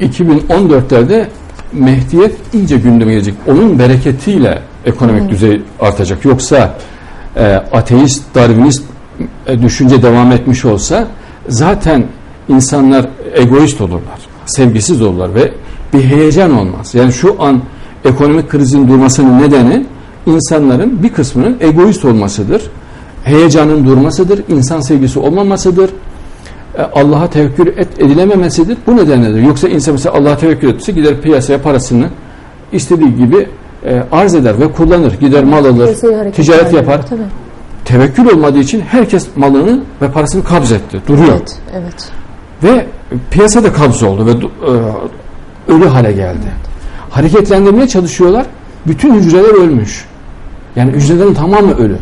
2014'lerde Mehdiyet iyice gündeme gelecek. Onun bereketiyle ekonomik düzey artacak. Yoksa e, ateist, darwinist e, düşünce devam etmiş olsa zaten insanlar egoist olurlar. Sevgisiz olurlar ve bir heyecan olmaz. Yani şu an ekonomik krizin durmasının nedeni insanların bir kısmının egoist olmasıdır. Heyecanın durmasıdır, insan sevgisi olmamasıdır. E, Allah'a tevekkül et, edilememesidir. Bu nedenledir. Yoksa insan mesela Allah'a tevekkül etse gider piyasaya parasını istediği gibi e, arz eder ve kullanır. Gider mal alır, ticaret yapar. Tabii. Tevekkül olmadığı için herkes malını ve parasını kabz etti. Duruyor. Evet, evet. Ve piyasa da kabz oldu ve e, ölü hale geldi. Hareketlendirmeye çalışıyorlar. Bütün hücreler ölmüş. Yani hücrelerin tamamı ölü.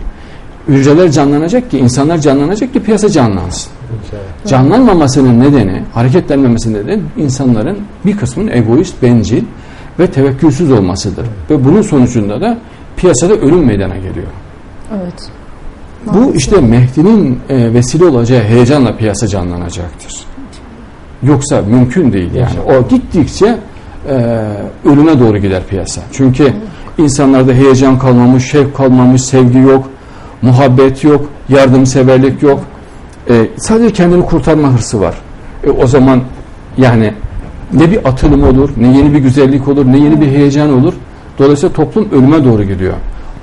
Hücreler canlanacak ki, insanlar canlanacak ki piyasa canlansın. Canlanmamasının nedeni, hareketlenmemesinin nedeni insanların bir kısmının egoist, bencil ve tevekkülsüz olmasıdır. Ve bunun sonucunda da piyasada ölüm meydana geliyor. Evet. Bu işte Mehdi'nin e, vesile olacağı heyecanla piyasa canlanacaktır. Yoksa mümkün değil yani. O gittikçe e, ölüme doğru gider piyasa. Çünkü insanlarda heyecan kalmamış, şevk kalmamış, sevgi yok, muhabbet yok, yardımseverlik yok. E, sadece kendini kurtarma hırsı var. E, o zaman yani ne bir atılım olur, ne yeni bir güzellik olur, ne yeni bir heyecan olur. Dolayısıyla toplum ölüme doğru gidiyor.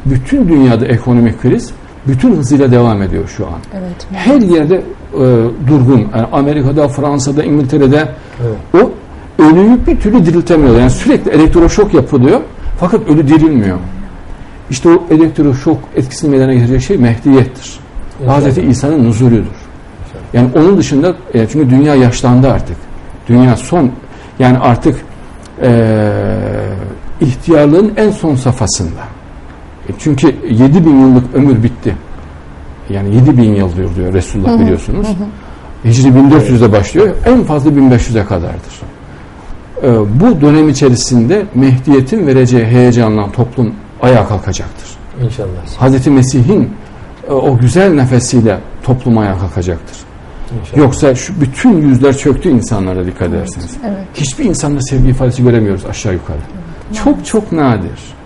Bütün dünyada ekonomik kriz bütün hızıyla devam ediyor şu an. Evet. Her yerde e, durgun. Yani Amerika'da, Fransa'da, İngiltere'de Evet. o ölüyü bir türlü diriltemiyorlar. Yani sürekli elektroşok yapılıyor fakat ölü dirilmiyor. İşte o elektroşok etkisini meydana getirecek şey Mehdiyettir. İnşallah. Hazreti İsa'nın nuzulüdür. Yani onun dışında e, çünkü dünya yaşlandı artık. Dünya son yani artık e, ihtiyarlığın en son safhasında. E, çünkü 7000 yıllık ömür bitti. Yani 7000 yıl diyor, diyor Resulullah biliyorsunuz. Hicri 1400'de başlıyor. En fazla 1500'e kadardır. E, bu dönem içerisinde Mehdiyet'in vereceği heyecanla toplum ayağa kalkacaktır. İnşallah. Hazreti Mesih'in e, o güzel nefesiyle toplum ayağa kalkacaktır. İnşallah. Yoksa şu bütün yüzler çöktü insanlara dikkat ederseniz. Evet. Hiçbir insanda sevgi ifadesi göremiyoruz aşağı yukarı. Çok çok nadir.